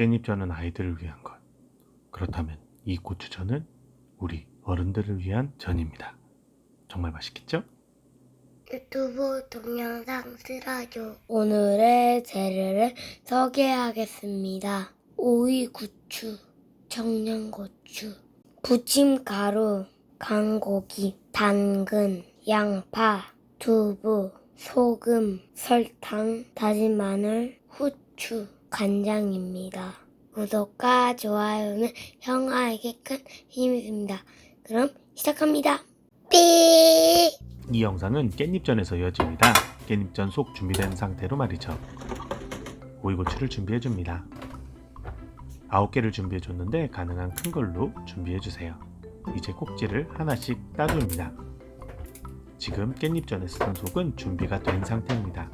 깻잎전은 아이들을 위한 것. 그렇다면 이 고추전은 우리 어른들을 위한 전입니다. 정말 맛있겠죠? 유튜브 동영상 틀어줘. 오늘의 재료를 소개하겠습니다. 오이 고추, 청양고추, 부침가루, 간고기, 당근, 양파, 두부, 소금, 설탕, 다진 마늘, 후추, 간장입니다. 구독과 좋아요는 형아에게 큰 힘이 됩니다. 그럼 시작합니다. 삐! 이 영상은 깻잎전에서 이어집니다. 깻잎전 속 준비된 상태로 말이죠. 오이고추를 준비해 줍니다. 9개를 준비해 줬는데 가능한 큰 걸로 준비해 주세요. 이제 꼭지를 하나씩 따줍니다. 지금 깻잎전에 쓰던 속은 준비가 된 상태입니다.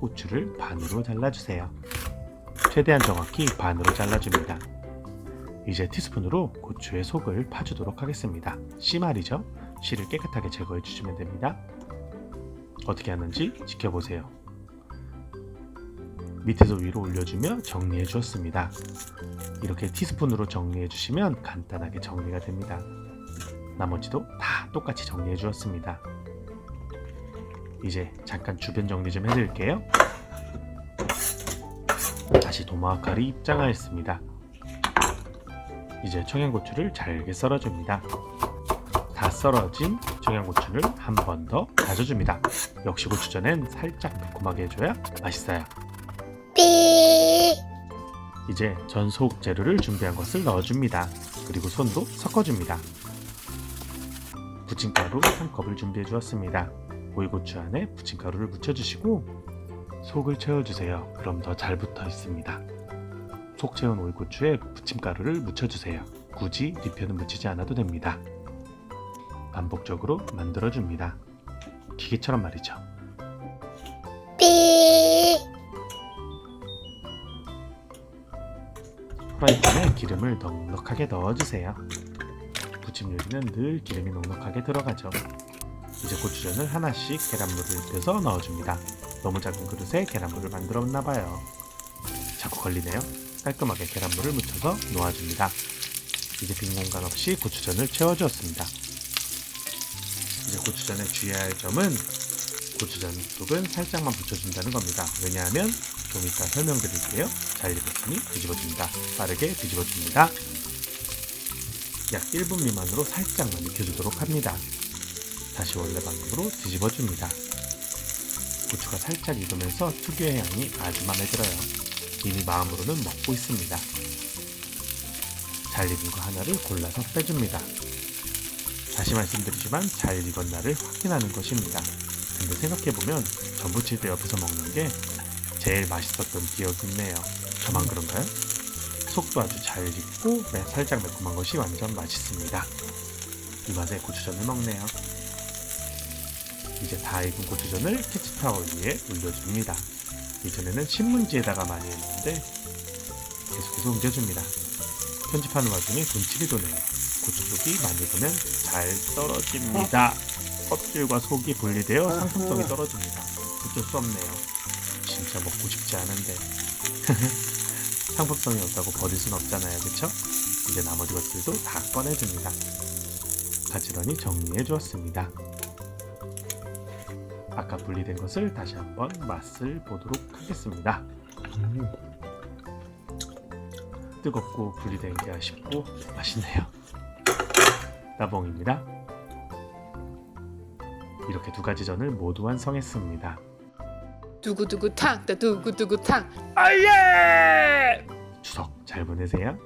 고추를 반으로 잘라주세요. 최대한 정확히 반으로 잘라줍니다. 이제 티스푼으로 고추의 속을 파주도록 하겠습니다. 씨 말이죠. 씨를 깨끗하게 제거해 주시면 됩니다. 어떻게 하는지 지켜보세요. 밑에서 위로 올려주며 정리해 주었습니다. 이렇게 티스푼으로 정리해 주시면 간단하게 정리가 됩니다. 나머지도 다 똑같이 정리해 주었습니다. 이제 잠깐 주변 정리 좀 해드릴게요. 다시 도마칼이 입장하였습니다. 이제 청양고추를 잘게 썰어줍니다. 다 썰어진 청양고추를 한 번 더 다져줍니다. 역시 고추전엔 살짝 매콤하게 해줘야 맛있어요. 삐! 이제 전속 재료를 준비한 것을 넣어줍니다. 그리고 손도 섞어줍니다. 부침가루 한 컵을 준비해 주었습니다. 오이고추 안에 부침가루를 묻혀주시고 속을 채워주세요. 그럼 더 잘 붙어 있습니다. 속 채운 오이고추에 부침가루를 묻혀주세요. 굳이 뒤편은 묻히지 않아도 됩니다. 반복적으로 만들어줍니다. 기계처럼 말이죠. 삐! 프라이팬에 기름을 넉넉하게 넣어주세요. 부침 요리는 늘 기름이 넉넉하게 들어가죠. 이제 고추전을 하나씩 계란물을 입혀서 넣어줍니다. 너무 작은 그릇에 계란물을 만들었나 봐요. 자꾸 걸리네요. 깔끔하게 계란물을 묻혀서 놓아줍니다. 이제 빈 공간 없이 고추전을 채워주었습니다. 이제 고추전에 주의해야 할 점은 고추전 속은 살짝만 붙여준다는 겁니다. 왜냐하면 좀 이따 설명드릴게요. 잘 익었으니 뒤집어줍니다. 빠르게 뒤집어줍니다. 약 1분 미만으로 살짝만 익혀주도록 합니다. 다시 원래 방법으로 뒤집어줍니다. 고추가 살짝 익으면서 특유의 향이 아주 마음에 들어요. 이미 마음으로는 먹고 있습니다. 잘 익은 거 하나를 골라서 빼줍니다. 다시 말씀드리지만 잘 익었나를 확인하는 것입니다. 근데 생각해보면 전부칠 때 옆에서 먹는 게 제일 맛있었던 기억이 있네요. 저만 그런가요? 속도 아주 잘 익고 네, 살짝 매콤한 것이 완전 맛있습니다. 이 맛에 고추전을 먹네요. 이제 다 익은 고추전을 캐치타월 위에 올려줍니다. 이전에는 신문지에다가 많이 했는데 계속해서 옮겨줍니다. 편집하는 와중에 군침이 도네요. 고추 속이 많이 익으면 잘 떨어집니다. 껍질과 속이 분리되어 상품성이 떨어집니다. 어쩔 수 없네요. 진짜 먹고 싶지 않은데 상품성이 없다고 버릴 순 없잖아요, 그쵸? 이제 나머지 것들도 다 꺼내줍니다. 가지런히 정리해 주었습니다. 아까 분리된 것을 다시 한번 맛을 보도록 하겠습니다. 음. 뜨겁고 분리된 게 아쉽고 맛있네요. 나봉입니다. 이렇게 두 가지 전을 모두 완성했습니다. 두구두구 탕, 다 두구두구 탕. 아예! 추석 잘 보내세요.